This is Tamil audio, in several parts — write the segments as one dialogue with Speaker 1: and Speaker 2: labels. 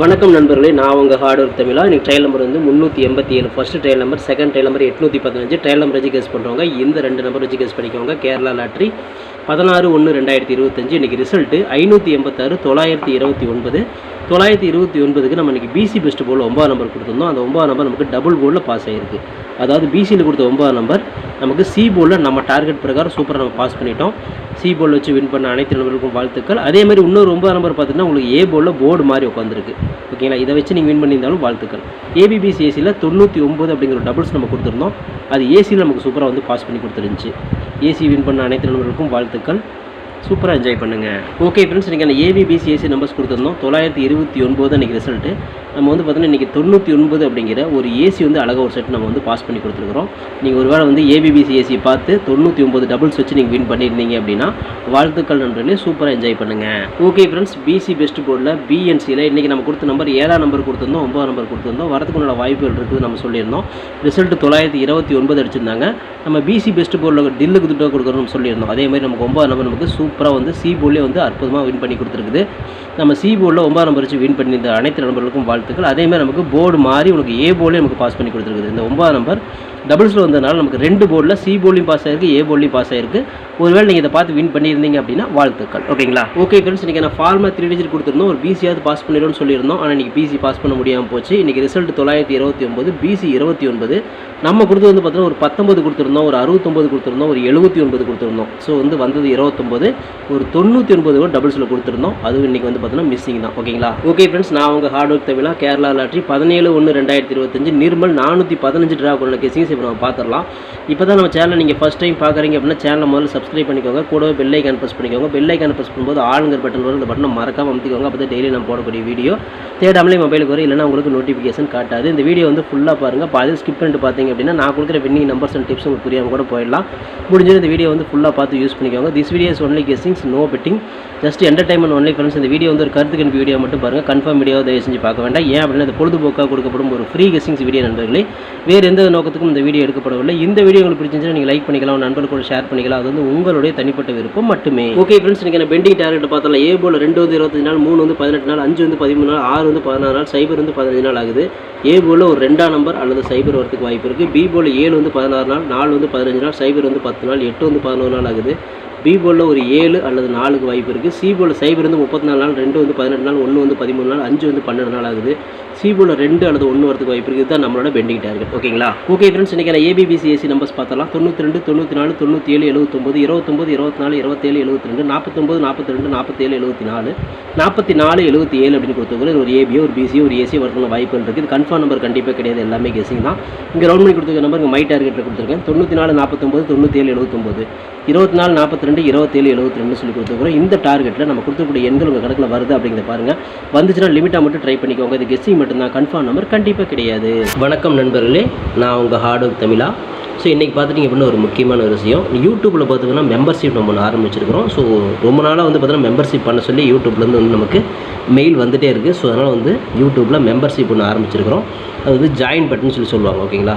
Speaker 1: வணக்கம் நண்பர்களே நான் உங்கள் ஹார்ட் ஒர்க் தமிழா. எனக்கு ட்ரையல் நம்பர் வந்து முந்நூற்றி எண்பத்தி ஏழு. First trial number second trial number எட்நூற்றி பதினஞ்சு. ட்ரையல் நம்பர் வச்சு கெஸ் பண்ணுறவங்க இந்த ரெண்டு நம்பர் வச்சு கெஸ் பண்ணிக்கோங்க. கேரளா லாட்ரி பதினாறு ஒன்று ரெண்டாயிரத்தி இருபத்தஞ்சு. இன்றைக்கி ரிசல்ட்டு ஐநூற்றி எண்பத்தாறு தொள்ளாயிரத்தி இருபத்தி ஒன்பது. தொள்ளாயிரத்தி இருபத்தி ஒன்பதுக்கு நம்ம இன்றைக்கி பிசி பெஸ்ட் போல் ஒன்பது நம்பர் கொடுத்துருந்தோம். அந்த ஒன்பது நம்பர் நமக்கு டபுள் போர்டில் பாஸ் ஆகிருக்கு அதாவது பிசியில் கொடுத்த ஒன்பது நம்பர் நமக்கு சி போர்டில் நம்ம டார்கெட் பிரகாரம் சூப்பராக நம்ம பாஸ் பண்ணிட்டோம். சி போர்டில் வச்சு வின் பண்ண அனைத்து நபர்களுக்கும் வாழ்த்துக்கள். அதே மாதிரி இன்னொரு ஒன்பது நம்பர் பார்த்தீங்கன்னா உங்களுக்கு ஏ போர்டில் போர்டு மாதிரி உட்காந்துருக்கு ஓகேங்களா இதை வச்சு நீங்கள் வின் பண்ணியிருந்தாலும் வாழ்த்துக்கள். ஏபிபிசி ஏசியில் தொண்ணூற்றி ஒம்பது அப்படிங்கிற டபுள்ஸ் நம்ம கொடுத்துருந்தோம். அது ஏசியில் நமக்கு சூப்பராக வந்து பாஸ் பண்ணி கொடுத்துருந்துச்சு. ஏசி வின் பண்ண அனைத்து நண்பர்களுக்கும் வாழ்த்துக்கள். சூப்பராக என்ஜாய் பண்ணுங்கள் ஓகே ஃப்ரெண்ட்ஸ் இன்றைக்கி அந்த ஏபிபிசி ஏசி நம்பர்ஸ் கொடுத்துருந்தோம். தொள்ளாயிரத்தி இருபத்தி ஒன்பது அன்றைக்கி ரிசல்ட்டு நம்ம வந்து பார்த்தீங்கன்னா இன்றைக்கி தொண்ணூற்றி ஒன்பது அப்படிங்கிற ஒரு ஏசி வந்து அழகாக ஒரு செட் நம்ம வந்து பாஸ் பண்ணி கொடுத்துருக்குறோம். நீங்கள் ஒரு வேளை வந்து ஏபிபிசி ஏசி பார்த்து தொண்ணூற்றி ஒம்பது டபுள்ஸ் வச்சு நீங்கள் வின் பண்ணியிருந்தீங்க அப்படின்னா வாழ்த்துக்கள் நண்பர்களே சூப்பராக என்ஜாய் பண்ணுங்கள் ஓகே ஃப்ரெண்ட்ஸ் பிசி பெஸ்ட் போர்டில் பிஎன்சியில் இன்றைக்கி நம்ம கொடுத்த நம்பர் ஏழாம் நம்பர் கொடுத்துருந்தோம் ஒன்பதாம் நம்பர் கொடுத்துருந்தோம். வரதுக்குள்ள வாய்ப்புகள் இருக்குது நம்ம சொல்லியிருந்தோம். ரிசல்ட் தொள்ளாயிரத்தி இருபத்தி ஒன்பது அடிச்சிருந்தாங்க. நம்ம பிசி பெஸ்ட் போர்டில் டில்லுக்கு துட்டோ கொடுக்குறோம்னு சொல்லியிருந்தோம். அதே மாதிரி நமக்கு ஒன்பதாம் நம்பர் நமக்கு சூப்பர் சூப்பராக வந்து சி போலே வந்து அற்புதமாக வின் பண்ணி கொடுத்துருக்குது. நம்ம சி போலில் ஒன்பதாம் நம்பர் வச்சு வின் பண்ணியிருந்த அனைத்து நண்பர்களுக்கும் வாழ்த்துக்கள். அதே மாதிரி நமக்கு போர்டு மாறி உனக்கு ஏ போலே நமக்கு பாஸ் பண்ணி கொடுத்துருக்குது. இந்த ஒன்பதாம் நம்பர் டபுள்ஸில் வந்ததுனால நமக்கு ரெண்டு போர்டில் சி போர்ட்லையும் பாஸ் ஆயிருக்கு ஏ போர்ட்லையும் பாஸ் ஆயிருக்கு. ஒருவேளை நீங்கள் இதை பார்த்து வின் பண்ணியிருந்தீங்க அப்படின்னா வாழ்த்துக்கள். ஓகேங்களா ஓகே ஃப்ரெண்ட்ஸ் இன்றைக்கி நான் ஃபார்மா த்ரீ டிஜிட் கொடுத்துருந்தோம். ஒரு பிசியாவது பாஸ் பண்ணிடும்னு சொல்லியிருந்தோம். ஆனால் இன்றைக்கி பிசி பாஸ் பண்ண முடியாமல் போச்சு. இன்றைக்கி ரிசல்ட் தொள்ளாயிரத்தி இருபத்தி ஒம்பது பிசி இருபத்தி ஒன்பது. நம்ம கொடுத்தது வந்து பார்த்தீங்கன்னா ஒரு பத்தொம்பது கொடுத்துருந்தோம் ஒரு அறுபத்தொம்பது கொடுத்துருந்தோம் ஒரு எழுபத்தி ஒன்பது கொடுத்துருந்தோம். ஸோ வந்து வந்தது இருபத்தொம்பது ஒரு தொண்ணூற்றி ஒன்பது கூட டபுள்ஸில் கொடுத்துருந்தோம். அதுவும் இன்றைக்கி வந்து பார்த்தீங்கன்னா மிஸ்ஸிங் தான். ஓகேங்களா ஓகே ஃப்ரெண்ட்ஸ் நான் உங்கள் ஹார்ட் ஒர்க் தமிழா கேரளா லாட்ரி பதினேழு ஒன்று ரெண்டாயிரத்தி இருபத்தஞ்சு நிர்மல் நானூற்றி பதினஞ்சு ட்ரா கொண்ட கெசிங்ஸ் இப்போ நம்ம பார்த்துடலாம் இப்போ தான் நம்ம சேனலை நீங்கள் ஃபஸ்ட் டைம் பார்க்குறீங்க அப்படின்னா சேனலை முதல்ல சப்ஸ்கிரைப் பண்ணிக்கோங்க. கூடவே பெல்லைக்கான் ப்ரெஸ் பண்ணிக்கோங்க. பெல்லைக்கான் ப்ரெஸ் பண்ணும்போது ஆளுங்கிற பட்டன் வரும். இந்த பட்டனை மறக்காமல் அமுத்திக்கோங்க. அப்போ தான் டெய்லி நம்ம போடக்கூடிய வீடியோ தேடாமலே மொபைலுக்கு வரும். இல்லைனா உங்களுக்கு நோட்டிஃபிகேஷன் காட்டாது. இந்த வீடியோ வந்து ஃபுல்லாக பாருங்கள் பாதி ஸ்கிப் பண்ணிட்டு பார்த்தீங்க அப்படின்னா நான் கொடுக்குற வின்னிங் நம்பர்ஸ் அண்ட் டிப்ஸ் உங்களுக்கு புரியாமல் கூட போயிடலாம். முடிஞ்சது இந்த வீடியோ வந்து ஃபுல்லாக பார்த்து யூஸ் பண்ணிக்கோங்க. This video is only guessings no betting just entertainment only friends இந்த வீடியோ வந்து ஒரு கருத்துக்கு வீடியோ மட்டும் பாருங்கள் கன்ஃபார்ம் வீடியோ தயவு செஞ்சு பார்க்க வேண்டாம். ஏன் அப்படின்னா அது பொழுதுபோக்காக கொடுக்கப்படும் ஒரு ஃப்ரீ கெஸ்ஸிங்ஸ் வீடியோ நண்பர்களே. வேறு எந்த நோக்கத்துக்கும் இந்த வீடியோ எடுக்கப்படவில்லை. இந்த வீடியோ உங்களுக்கு பிடிச்சிருந்தா நீங்கள் லைக் பண்ணிக்கலாம். நண்பர்கள் கூட ஷேர் பண்ணிக்கலாம். அது வந்து உங்களுடைய தனிப்பட்ட விருப்பம் மட்டுமே. ஓகே ஃப்ரெண்ட்ஸ் நீங்கள் பெண்டிங் டார்கெட் பார்த்தலாம் ஏ போல் ரெண்டு வந்து இருபத்தஞ்சு நாள் மூணு வந்து பதினெட்டு நாள் அஞ்சு வந்து பதிமூணு நாள் ஆறு வந்து பதினாறு நாள் சைபர் வந்து பதினஞ்சு நாள் ஆகுது. ஏ போல் ஒரு ரெண்டாம் நம்பர் அல்லது சைபர் வரதுக்கு வாய்ப்பு இருக்குது பி போல் ஏழு வந்து பதினாறு நாள் நாலு வந்து பதினஞ்சு நாள் சைபர் வந்து பத்து நாள் எட்டு வந்து பதினோரு நாள் ஆகுது. பி போலில் ஒரு ஏழு அல்லது நாலுக்கு வாய்ப்பு இருக்குது சி போல் சைபர் வந்து முப்பத்தி நாலு நாள் ரெண்டு வந்து பதினெட்டு நாள் ஒன்று வந்து பதிமூணு நாள் அஞ்சு வந்து பன்னெண்டு நாள் ஆகுது. சிபோல ரெண்டு அல்லது ஒன்று வரதுக்கு வாய்ப்பு இருக்குது. தான் நம்மளோட பெண்டிங் டார்கெட் ஓகேங்களா ஓகே ஃப்ரெண்ட்ஸ் இன்றைக்கி ஏபிபிசி ஏசி நம்பர்ஸ் பார்த்தலாம் தொண்ணூற்றி ரெண்டு தொண்ணூற்றி நாலு தொண்ணூற்றி ஏழு எழுபத்தொம்பது இருபத்தொம்பது இருபத்தி நாலு இருபத்தேழு எழுபத்தி ரெண்டு நாற்பத்தொம்பது நாற்பத்தி ரெண்டு நாற்பத்தேழு எழுபத்தி நாலு நாற்பத்தி நாலு எழுபத்தி ஏழு அப்படின்னு கொடுத்தவங்க ஒரு ஏபியோ ஒரு பிசியோ ஒரு ஏசி வரதுக்கான வாய்ப்புகள் இருக்குது இது கன்ஃபார்ம் நம்பர் கண்டிப்பாக கிடையாது. எல்லாமே கெஸிங் தான். இங்கே ரவுண்ட் பண்ணி கொடுத்துருக்க நம்பர் மை டார்கெட்டில் கொடுத்துருக்கேன் தொண்ணூற்றி நாலு நாற்பத்தொம்பது தொண்ணூற்றி ஏழு எழுபத்தொம்பது இருபத்தி நாலு நாற்பத்தி ரெண்டு இருபத்தேழு எழுபத்தி ரெண்டு சொல்லி கொடுத்துருக்கோம். இந்த டார்கெட்டில் நம்ம கொடுத்துக்கூடிய எண்கள் உங்கள் கணக்கில் வருது அப்படிங்கிறத பாருங்கள் வந்துச்சுன்னா லிமிட்டாக மட்டும் ட்ரை பண்ணிக்கோங்க. இது கெஸ்ஸிங் மட்டும்தான். கன்ஃபார்ம் நம்பர் கண்டிப்பாக கிடையாது. வணக்கம் நண்பர்களே நான் உங்கள் ஹார்ட் ஒர்க் தமிழா. ஸோ இன்றைக்கி பார்த்துட்டிங்க அப்படின்னா ஒரு முக்கியமான ஒரு விஷயம். யூடியூப்பில் பார்த்தீங்கன்னா மெம்பர்ஷிப் நம்ம ஒன்று ஆரம்பிச்சிருக்கிறோம். ஸோ ரொம்ப நாளாக வந்து பார்த்தீங்கன்னா மெம்பர்ஷிப் பண்ண சொல்லி யூடியூப்லேருந்து வந்து நமக்கு மெயில் வந்துகிட்டே இருக்குது ஸோ அதனால் வந்து யூடியூப்பில் மெம்பர்ஷிப் ஒன்று ஆரம்பிச்சிருக்கிறோம். அது வந்து ஜாயின் பட்டன் சொல்லி சொல்லுவாங்க ஓகேங்களா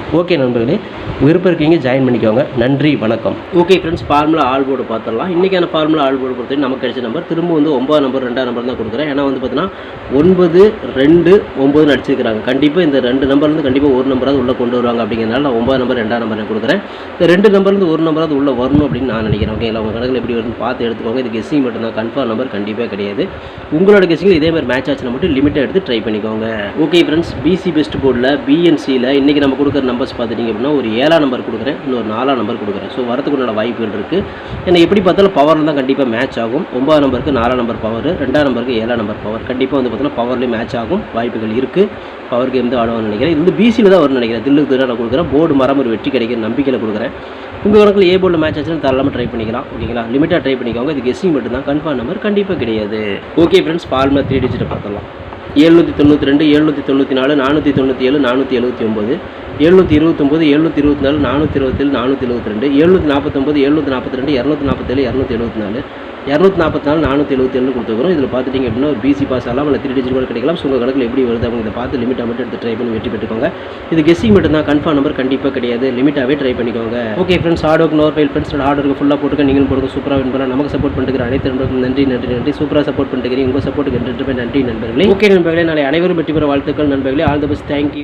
Speaker 1: ஓகே நண்பர்களே விருப்பம் இருக்கீங்க ஜாயின் பண்ணிக்கோங்க. நன்றி வணக்கம். Okay friends formula all board பார்த்துடலாம். இன்றைக்கான ஃபார்முலா ஆல் போர்டு பொறுத்தவரை நமக்கு கிடைச்ச நம்பர் திரும்ப வந்து ஒன்பது நம்பர் ரெண்டாம் நம்பர் தான் கொடுக்குறேன். ஏன்னா வந்து பார்த்தீங்கன்னா ஒன்பது ரெண்டு ஒம்பதுன்னு அடிச்சிருக்கிறாங்க. கண்டிப்பாக இந்த ரெண்டு நம்பர்லேருந்து கண்டிப்பாக ஒரு நம்பராவது உள்ளே கொண்டு வருவாங்க அப்படிங்கிறனால நான் ஒம்பது நம்பர் ரெண்டாம் நம்பர் நான் கொடுக்குறேன். இந்த ரெண்டு நம்பர்லேருந்து ஒரு நம்பராவது உள்ளே வரணும் அப்படின்னு நான் நினைக்கிறேன். ஓகேங்களா உங்கள் கணக்கில் எப்படி வருதுன்னு பார்த்து எடுத்துக்கோங்க. இது கெஸ்ஸிங் மட்டும்தான் கன்ஃபார்ம் நம்பர் கண்டிப்பாக கிடையாது. உங்களோட கெஸ்ஸிங் இதே மாதிரி மேட்ச் ஆச்சுன்னா மட்டும் லிமிட்டாக எடுத்து ட்ரை பண்ணிக்கோங்க. ஓகே ஃப்ரெண்ட்ஸ் பிசி பெஸ்ட் போர்டில் பிஎன்சியில் இன்றைக்கி நம்ம கொடுக்குற நம்பர்ஸ் பார்த்துட்டிங்க அப்படின்னா ஒரு ஏழாம் நம்பர் கொடுக்குறேன் இன்னொரு நாலாம் நம்பர் கொடுக்குறேன். ஸோ வரதுக்குள்ள வாய்ப்புகள் இருக்குது ஏன்னா எப்படி பார்த்தாலும் பவரில் தான் கண்டிப்பாக மேட்ச் ஆகும். ஒன்பதாம் நம்பருக்கு நாலாம் நம்பர் பவர் ரெண்டாம் நம்பருக்கு ஏழாம் நம்பர் பவர் கண்டிப்பாக வந்து பார்த்தோன்னா பவர்லேயும் மேட்ச் ஆகும். வாய்ப்புகள் இருக்குது பவர் கேம் தான் ஆடுவான்னு நினைக்கிறேன். இது வந்து பிசியில் தான் வரும்னு நினைக்கிறேன். தில்லுக்கு திரு நான் கொடுக்குறேன். போர்டு மரம் ஒரு வெற்றி கிடைக்கிற நம்பிக்கையில் கொடுக்குறேன். உங்கள் கணக்கில் ஏ போர்டில் மேட்ச் ஆச்சுன்னா தாராளமாக ட்ரை பண்ணிக்கலாம். ஓகேங்களா லிமிட்டாக ட்ரை பண்ணிக்கோங்க. இது கெஸ்ஸிங் மட்டும் தான் கன்ஃபார்ம் நம்பர் கண்டிப்பாக கிடையாது ஓகே ஃப்ரெண்ட்ஸ் ஃபார்முலா த்ரீ டிஜிட்டை பார்த்துடலாம். எழுநூற்றி தொண்ணூற்றி ரெண்டு எழுநூற்றி தொண்ணூற்றி நாலு நானூற்றி தொண்ணூற்றி ஏழு நானூற்றி எழுபத்தி ஒம்பது எழுநூற்றி இருபத்தொம்போது எழுநூற்றி இருபத்தி நாலு நானூற்றி இருபத்தேழு நானூற்றி எழுபத்தி ரெண்டு எழுநூற்றி நாற்பத்தொம்பது எழுநூற்றி நாற்பத்தி ரெண்டு இரநூத்தி நாற்பத்தேழு இரநூத்தி எழுபத்தி நாலு இரநூத்தி நாற்பத்தி நாலு நானூற்றி எழுபத்தி ஏழு கொடுத்துருக்கோம் இதில் பார்த்துட்டிங்க அப்படின்னா ஒரு பிசி பாஸ் ஆகலாம் இல்லை த்ரீ டிஜிட் கூட கிடைக்கலாம். ஸோ உங்கள் கணக்கில் எப்படி வருது அவங்க இதை பார்த்து லிமிட்டாக மட்டும் எடுத்து ட்ரை பண்ணி வெற்றி பெற்றுக்கோங்க. இது கெஸ்ஸிங் மட்டும் தான் கன்ஃபார்ம் நம்பர் கண்டிப்பாக கிடையாது லிமிட்டாகவே ட்ரை பண்ணிக்கோங்க. Okay friends hard work nor fail friends hard work ஃபுல்லாக போட்டுக்க நீங்களும் போடுங்க. சூப்பராக வின் பண்ணலாம். நமக்கு சப்போர்ட் பண்ணிட்டு அனைத்து நண்பர்களுக்கும் நன்றி நன்றி நன்றி. சூப்பராக சப்போர்ட் பண்ணுறீங்க உங்கள் சப்போர்ட்டுக்கு நன்றி நன்றி நண்பர்களே. ஓகே நண்பர்களே. நாளை அனைவரும் வெற்றி பெற வாழ்த்துக்கள் நண்பர்களே. All the best thank you